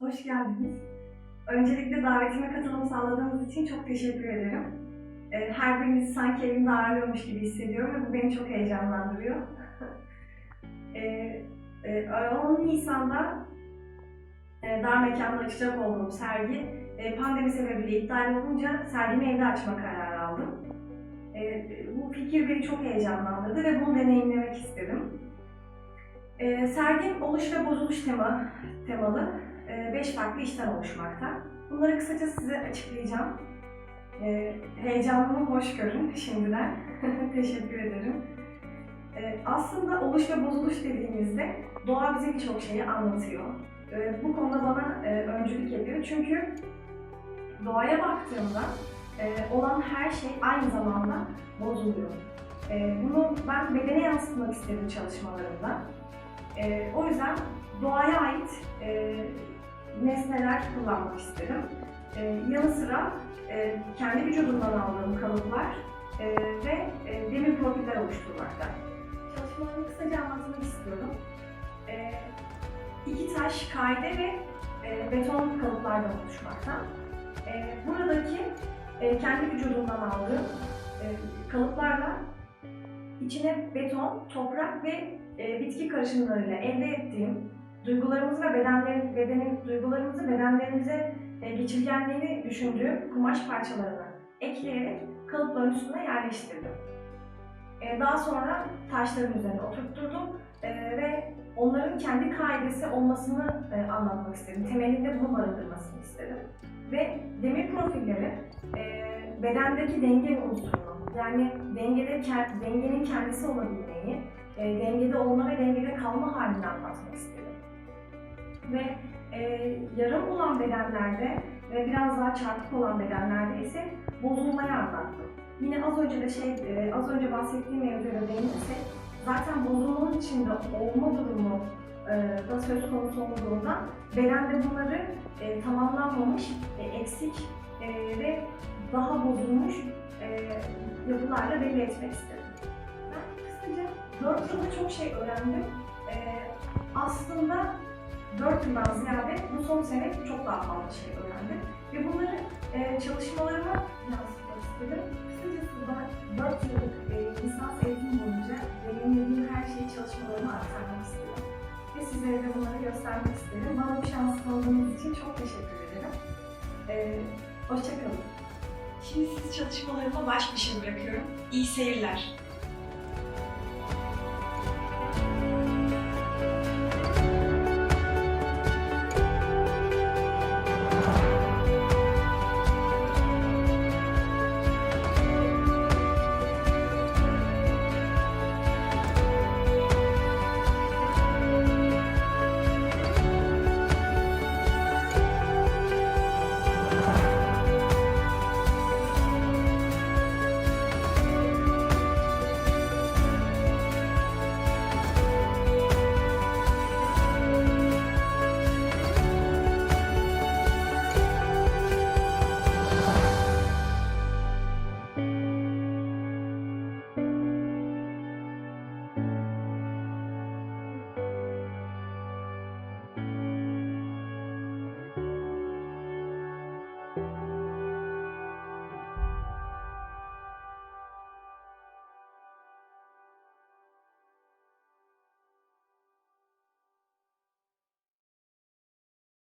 hoş geldiniz. Öncelikle davetime katılım sağladığınız için çok teşekkür ederim. Ee, Her birinizi sanki evimde ağırlıyormuş gibi hissediyorum ve bu beni çok heyecanlandırıyor. Ee, e, 10 Nisan'da e, dar mekanda açacak olduğum sergi e, pandemi sebebiyle iptal olunca sergimi evde açma kararı aldım. Bu fikir beni çok heyecanlandırdı ve bunu deneyimlemek istedim. Sergim oluş ve bozuluş tema, temalı 5 farklı işten oluşmakta. Bunları kısaca size açıklayacağım. E, heyecanımı hoş görün şimdiden. Teşekkür ederim. E, aslında oluş ve bozuluş dediğimizde doğa bize birçok şeyi anlatıyor. E, bu konuda bana e, öncülük ediyor çünkü doğaya baktığımda e, olan her şey aynı zamanda bozuluyor. E, bunu ben bedene yansıtmak istedim çalışmalarımda. E, o yüzden doğaya ait e, nesneler kullanmak istedim. E, yanı sıra e, kendi vücudumdan aldığım kalıplar e, ve e, demir profiller oluşturmakta. Çalışmalarımı kısaca anlatmak istiyorum. E, iki taş, kaide ve e, beton kalıplardan oluşmakta. E, buradaki e, kendi vücudumdan aldığım e, kalıplarla içine beton, toprak ve e, bitki karışımlarıyla elde ettiğim duygularımızı ve bedenlerin, bedenin, duygularımızı bedenlerimize e, geçirgenliğini düşündüğüm kumaş parçalarını ekleyerek kalıpların üstüne yerleştirdim. E, daha sonra taşların üzerine oturtturdum e, ve onların kendi kaidesi olmasını e, anlatmak istedim. Temelinde bunu barındırmasını istedim. Ve demir profilleri e, bedendeki denge unsurunu, yani dengede, dengenin kendisi olabilmeyi, e, dengede olma ve dengede kalma halini anlatmak istedim. Ve e, yarım olan bedenlerde ve biraz daha çarpık olan bedenlerde ise bozulmayı anlattım. Yine az önce de şey, e, az önce bahsettiğim mevzuya değinirsek, zaten bozulmanın içinde olma durumu e, da söz konusu olduğunda bedende bunları e, tamamlanmamış, e, eksik e, ve daha bozulmuş e, yapılarla belli etmek istedim. Ben kısaca 4 yılda çok şey öğrendim. E, aslında 4 yıldan ziyade bu son sene çok daha fazla şey öğrendim. Ve bunları e, çalışmalarıma yansıtmak istedim. Kısacası ben 4 yıllık e, lisans eğitim boyunca deneyimlediğim her şeyi çalışmalarıma aktarmak istedim. Ve sizlere de bunları göstermek istedim. Bana bu şansı tanıdığınız için çok teşekkür ederim. E, Hoşçakalın. Şimdi sizi çalışmalarıma baş başa bırakıyorum. İyi seyirler.